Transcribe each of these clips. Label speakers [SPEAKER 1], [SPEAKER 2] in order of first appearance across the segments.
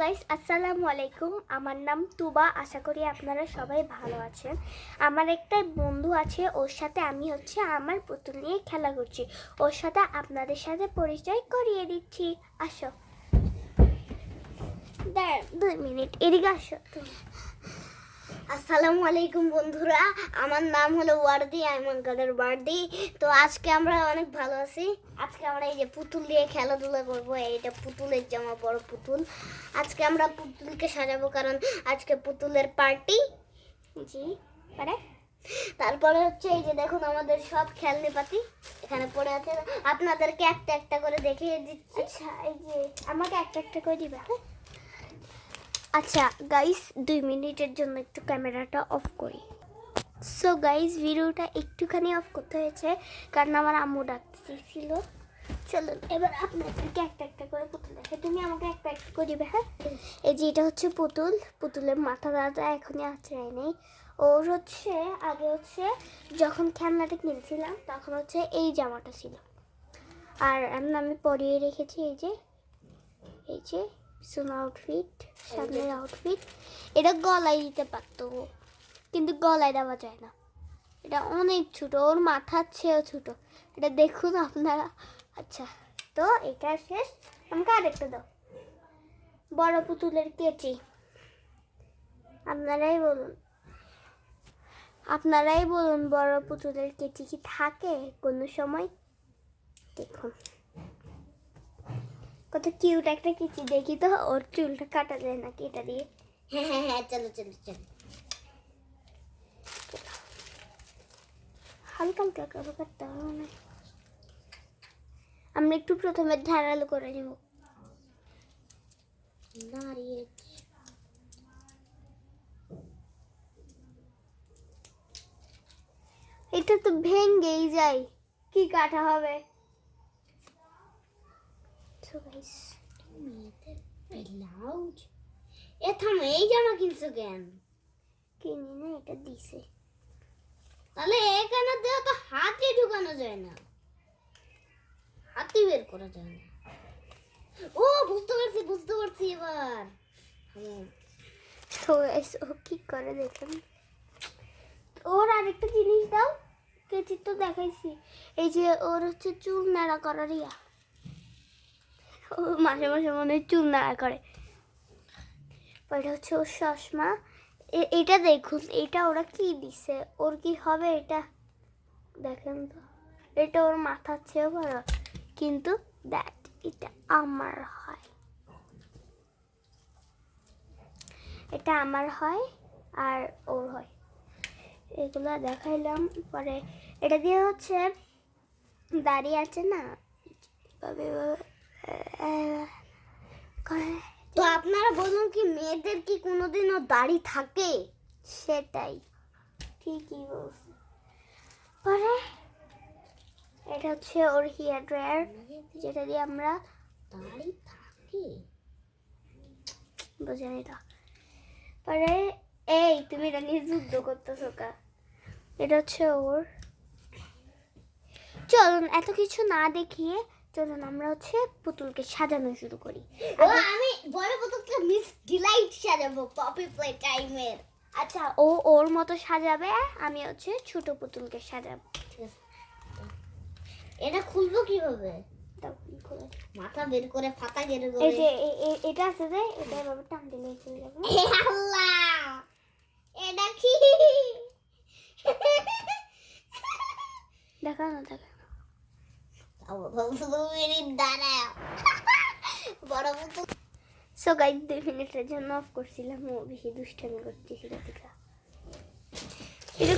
[SPEAKER 1] Guys আসসালামু আলাইকুম আমার নাম তুবা আশা করি আপনারা সবাই ভালো আছেন আমার একটা বন্ধু আছে ওর সাথে আমি হচ্ছে আমার পুতুল নিয়ে খেলা করছি ওর সাথে আপনাদের সাথে পরিচয় করিয়ে দিচ্ছি আসো দুই মিনিট এদিকে আসো তুমি
[SPEAKER 2] আসসালামু আলাইকুম বন্ধুরা। আমার নাম হলো ওয়ার্দি আইমান কাদের ওয়ার্দি। তো আজকে আমরা অনেক ভালো আছি। আজকে আমরা এই যে পুতুল দিয়ে খেলাধুলা করব এইটা পুতুলের জামা, বড় পুতুল। আজকে আমরা পুতুলকে সাজাবো কারণ আজকে পুতুলের পার্টি।
[SPEAKER 1] জি, পারে?
[SPEAKER 2] তারপরে হচ্ছে এই যে দেখুন আমাদের সব খেলনি পাতি এখানে পড়ে আছে। আপনাদেরকে একটা একটা করে দেখিয়ে দিচ্ছি।
[SPEAKER 1] আচ্ছা এই যে আমাকে একটা একটা করে দিবে হ্যাঁ? আচ্ছা গাইস দুই মিনিটের জন্য একটু ক্যামেরাটা অফ করি। সো গাইস ভিডিওটা একটুখানি অফ করতে হয়েছে, কারণ আমার আম্মু ডাকতেছিল। চলুন, এবার আপনাদেরকে একটা একটা করে পুতুল দেখে তুমি আমাকে একটা একটা করে হ্যাঁ? এই যে এটা হচ্ছে পুতুল। পুতুলের মাথা দাদা এখনই আচড়াই নেই। ওর হচ্ছে, আগে হচ্ছে যখন খেলনাটা কিনছিলাম, তখন হচ্ছে এই জামাটা ছিল। আর আমি পরিয়ে রেখেছি, এই যে এই যে। পিছন আউটফিট সামনের আউটফিট এটা গলায় দিতে পারতো কিন্তু গলায় দেওয়া যায় না। এটা অনেক ছোট ওর মাথার চেয়েও ছোট। এটা দেখুন আপনারা। আচ্ছা তো এটা শেষ। আমাকে আরেকটা দাও। বড় পুতুলের কেচি। আপনারাই বলুন। আপনারাই বলুন বড় পুতুলের কেচি কি থাকে কোনো সময়? দেখুন। কত কিউট একটা কেচি। দেখি তো, ওর চুলটা কাটা যায় নাকি এটা দিয়ে?
[SPEAKER 2] হ্যাঁ হ্যাঁ হ্যাঁ চলো চলো চলো।
[SPEAKER 1] হালকা হালকা করে কাটতে হবে হয়। আমরা একটু প্রথমে ধারালো করে নেব।
[SPEAKER 2] দাঁড়িয়ে
[SPEAKER 1] এটা তো ভেঙ্গেই যায়। কি কাটা হবে? So guys,
[SPEAKER 2] ব্লাউজ এ থামো এই জামা কিনছো কেন
[SPEAKER 1] কিনে না এটা দিছে
[SPEAKER 2] তাহলে এখানে দেওয়া তো হাতে ঢুকানো যায় না হাতে বের করা যায় না ও বুঝতে পারছি বুঝতে পারছি এবার হুম।
[SPEAKER 1] ও কি করে দেখেন ওর আরেকটা জিনিস দাও কেচি তো দেখাইছি এই যে ওর হচ্ছে চুল নাড়া করার ইয়া মাসে মাসে মনে চুল নাড়া করে। হচ্ছে ওর চশমা। এটা দেখুন, এটা ওরা কি দিছে? ওর কি হবে এটা? দেখেন তো। এটা ওর মাথার চেয়েও বড়। কিন্তু দ্যাট এটা আমার হয়। এটা আমার হয় আর ওর হয়। এগুলো দেখাইলাম, পরে এটা দিয়ে হচ্ছে দাঁড়িয়ে আছে না? এভাবে এভাবে, আহ, করে।
[SPEAKER 2] তো আপনারা বলুন কি মেয়েদের কি কোনোদিনও দাড়ি থাকে?
[SPEAKER 1] সেটাই। ঠিকই বলছে। পরে এটা হচ্ছে ওর হেয়ার ড্রায়ার, যেটা দিয়ে আমরা
[SPEAKER 2] দাড়ি থাকে?
[SPEAKER 1] বোঝানি তো। পরে, এই তুমি এটা নিয়ে যুদ্ধ করতেছো কা? এটা হচ্ছে ওর চলুন, এত কিছু না দেখিয়ে চলুন আমরা হচ্ছে পুতুলকে সাজানো শুরু করি।
[SPEAKER 2] ও আমি বড় বোতলটা মিস ডিলাইট সাজাবো পপি প্লে টাইমের
[SPEAKER 1] আচ্ছা ও ওর মতো সাজাবে আমি হচ্ছে ছোট পুতুলকে সাজাবো।
[SPEAKER 2] এটা খুলবো কীভাবে। মাথা বের করে ফাতা গেড়ে
[SPEAKER 1] এই যে এটা আছে যে এটা এভাবে টান দিলে চলে যাবে।
[SPEAKER 2] আল্লাহ! এটা কি?
[SPEAKER 1] দেখা না দেখা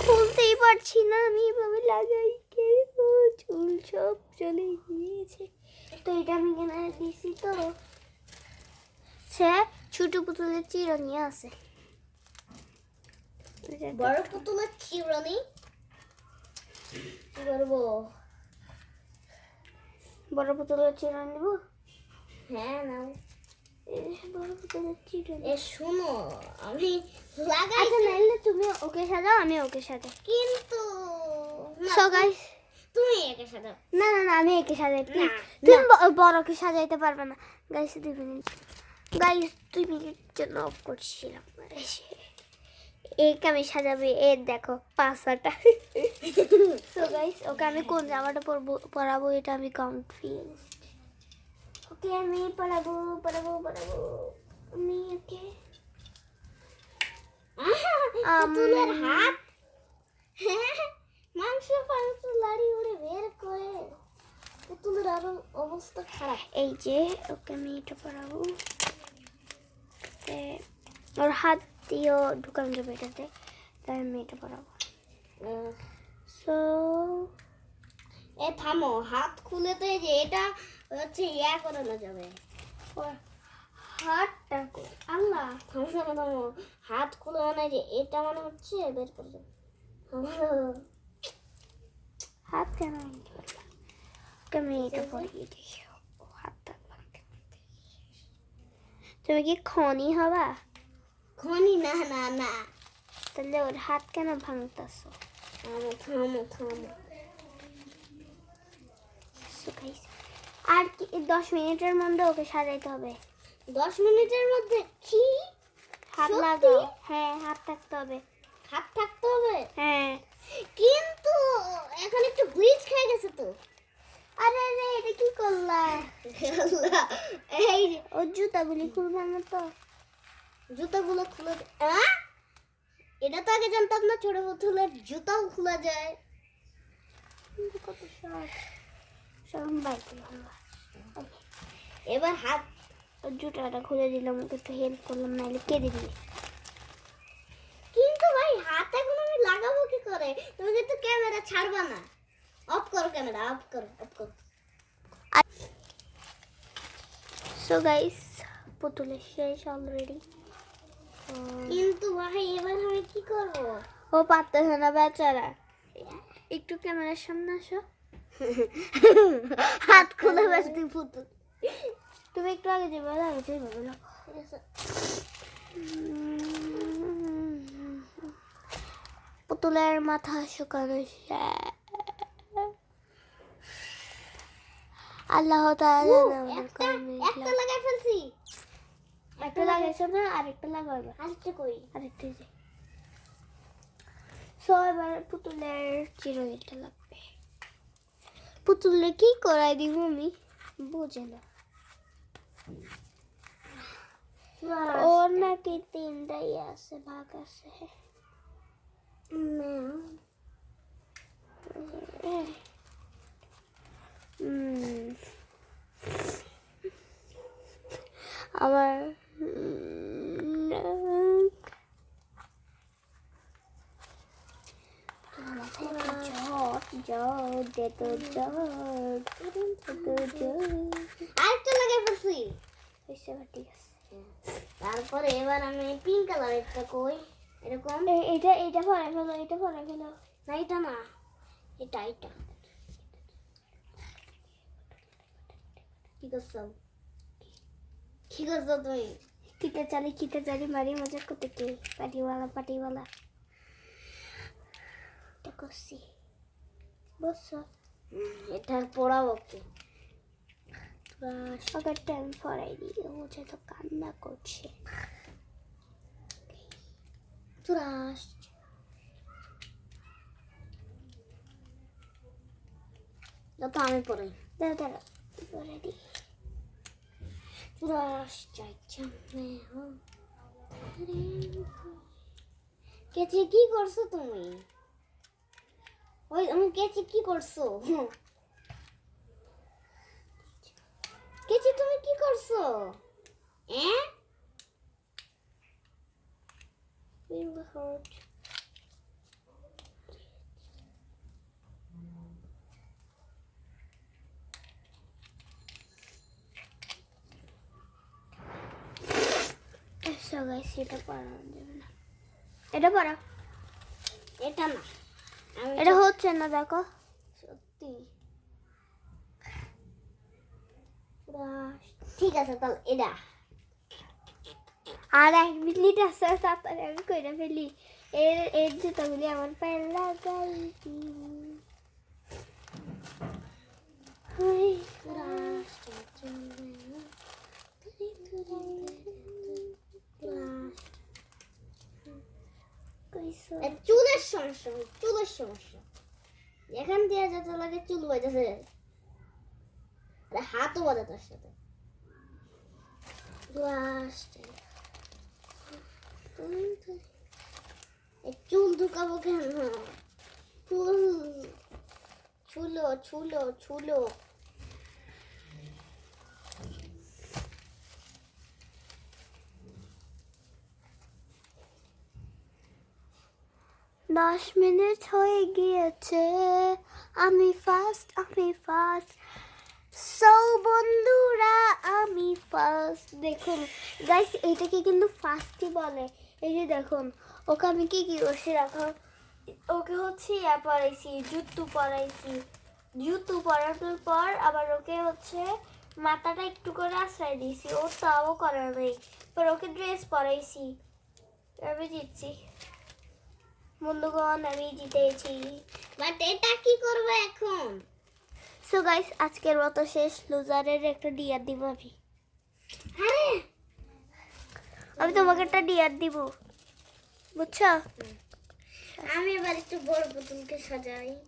[SPEAKER 1] খুলতেই পারছি না আমি এভাবে লাগাই কে চুল সব চলে গিয়েছে তো এটা আমি কেনা দিছি তো সে ছোট পুতুলের চিরনি আছে
[SPEAKER 2] বড় পুতুলের চিরনি কি করব
[SPEAKER 1] বড় পুতুলের চিরনি নিব
[SPEAKER 2] হ্যাঁ নাও।
[SPEAKER 1] বড় পুতুলের চিরনি।
[SPEAKER 2] এ শোনো আমি লাগাই
[SPEAKER 1] আচ্ছা নাইলে তুমি ওকে সাজাও আমি ওকে সাজাই।
[SPEAKER 2] কিন্তু না,
[SPEAKER 1] সো গাইস
[SPEAKER 2] তুমি একে সাজাও।
[SPEAKER 1] না না না আমি একে সাজাই
[SPEAKER 2] না,
[SPEAKER 1] তুমি বড়কে সাজাইতে পারবে না। গাইস দুই মিনিট। গাইস দুই মিনিট জন্য অফ করছিলাম। এসে একে আমি সাজাবে এর দেখো পাশাটা সো গাইস ওকে আমি কোন জামাটা পরবো পরাবো এটা আমি কনফিউজ ওকে আমি পরাবো পরাবো পরাবো। আমি ওকে
[SPEAKER 2] পুতুলের হাত। মাংস ফাংস লাড়ি উড়ে বের করে। পুতুলের আরও অবস্থা খারাপ।
[SPEAKER 1] এই যে ওকে আমি এটা পরাবো। ওর হাত দিয়েও ঢুকানো যাবে এটাতে তাই আমি এটা পরাবো। সো
[SPEAKER 2] এ থামো হাত খুলে তো যে এটা হচ্ছে ইয়া করানো যাবে।
[SPEAKER 1] হাতটা আল্লাহ।
[SPEAKER 2] থামো থামো থামো হাত খুলে মানে যে এটা মানে হচ্ছে বের করে যাবে
[SPEAKER 1] হাত কেন আমি এটা পরিয়ে দিই। পারতে তুমি কি খনি হবা?
[SPEAKER 2] খনি? না না না।
[SPEAKER 1] তাহলে ওর হাত কেন ভাঙতেছো?
[SPEAKER 2] থামো থামো থামো।
[SPEAKER 1] আর কি দশ মিনিটের মধ্যে ওকে সাজাইতে হবে।
[SPEAKER 2] দশ মিনিটের মধ্যে? কি?
[SPEAKER 1] হাত? লাগাও। হ্যাঁ হাত থাকতে হবে।
[SPEAKER 2] হাত থাকতে হবে?
[SPEAKER 1] হ্যাঁ।
[SPEAKER 2] কিন্তু এখন একটু গ্লিচ খেয়ে গেছে তো।
[SPEAKER 1] আরে রে এটা কি করলা?
[SPEAKER 2] এই
[SPEAKER 1] ওর জুতাগুলি খুলবে না তো?
[SPEAKER 2] জুতাগুলো খুলে? এটা তো আগে জানতাম না, ছোট পুতুলের জুতাও খোলা যায়।
[SPEAKER 1] কত
[SPEAKER 2] এবার হাত
[SPEAKER 1] জুতাটা খুলে দিলাম, ওকে একটু হেল্প করলাম না নাহলে কেঁদে দিবে।
[SPEAKER 2] কিন্তু ভাই, হাত এখন আমি লাগাবো কি করে? তুমি কিন্তু ক্যামেরা ছাড়বা না। অফ করো ক্যামেরা অফ করো অফ করো।
[SPEAKER 1] সো গাইস পুতুলের শেষ অলরেডি
[SPEAKER 2] কিন্তু ভাই এবার আমি কি করব?
[SPEAKER 1] ও পারতেছে না বেচারা। একটু ক্যামেরার সামনে আসো।
[SPEAKER 2] হাত খুলে বসতি পুতুল
[SPEAKER 1] তুমি একটু আগে যাবে আগে যাবে বলো। পুতুলের মাথা শুকানো আল্লাহ তাআলা
[SPEAKER 2] একটা লাগাই ফেলছি।
[SPEAKER 1] একটা লাগাইছো না? আরেকটা লাগাইবা।
[SPEAKER 2] আরেকটা কই?
[SPEAKER 1] আরেকটা সো এবার পুতুলের চিরদিনটা লাগবে। পুতুলে কি করাই দিব আমি? বুঝে না। ওর নাকি তিনটাই আছে ভাগ আছে। জট দে তো জট দে তো জট
[SPEAKER 2] আরেকটা লাগাই ফেলছি।
[SPEAKER 1] হয়েছে ঠিক আছে।
[SPEAKER 2] তারপরে এবার আমি পিঙ্ক কালারেরটা কই এরকম।
[SPEAKER 1] এটা এটা পরে ফেলো এটা পরে ফেলো।
[SPEAKER 2] না এটা না। এটা এটা। কি করছ? কি করছ তুমি?
[SPEAKER 1] কিতে চালি কিতে চালি মারি মজা করতে কে? পাটিওয়ালা পাটিওয়ালা। এটা করছি। বসো।
[SPEAKER 2] এটা পড়াবো কি
[SPEAKER 1] দিই। ও যে তো কান্না করছে।
[SPEAKER 2] আমি পড়াই
[SPEAKER 1] দাঁড়া দাঁড়া দিই।
[SPEAKER 2] চাইছা কেচি কি করছ তুমি? ওই আমি কেচি কি করছ? কেচি তুমি কি করছ?
[SPEAKER 1] গাইস এটা পড়ানো যাবে না। এটা পড়া।
[SPEAKER 2] এটা না।
[SPEAKER 1] এটা হচ্ছে না দেখো।
[SPEAKER 2] সত্যি। ঠিক আছে তাহলে এটা।
[SPEAKER 1] আর এক মিনিট আছে তাড়াতাড়ি আমি কইরা ফেলি। এর এর জুতাগুলি আমার পায়ে লাগাই দিই
[SPEAKER 2] চুলের সমস্যা চুলের সমস্যা। এখান দিয়ে যেতে লাগে চুল বাজাতে হাতও বাজে তার সাথে চুল ঢুকাবো কেন? চুল ছুলো ছুলো ছুলো
[SPEAKER 1] দশ মিনিট হয়ে গিয়েছে। আমি ফার্স্ট আমি ফার্স্ট সো বন্ধুরা, আমি ফার্স্ট দেখুন গাইস এটাকে কিন্তু ফার্স্টই বলে। এই যে দেখুন, ওকে আমি কি কি করছি রাখো ওকে হচ্ছে ইয়া পরাইছি জুতো পরাইছি জুতো পরানোর পর আবার ওকে হচ্ছে মাথাটা একটু করে আশ্রয় দিয়েছি ও তাও করা নেই। পর ওকে ড্রেস পরাইছি আমি জিতছি বন্ধুগণ আমি জিতেছি।
[SPEAKER 2] বাট এটা কি করব এখন?
[SPEAKER 1] সো গাইস আজকের মতো শেষ। লুজারের একটা ডিয়ার দিব আমি।
[SPEAKER 2] আরে!
[SPEAKER 1] আমি তোমাকে একটা ডিয়ার দিব। বুঝছ?
[SPEAKER 2] আমি এবার একটু বড় পুতুলকে সাজাই।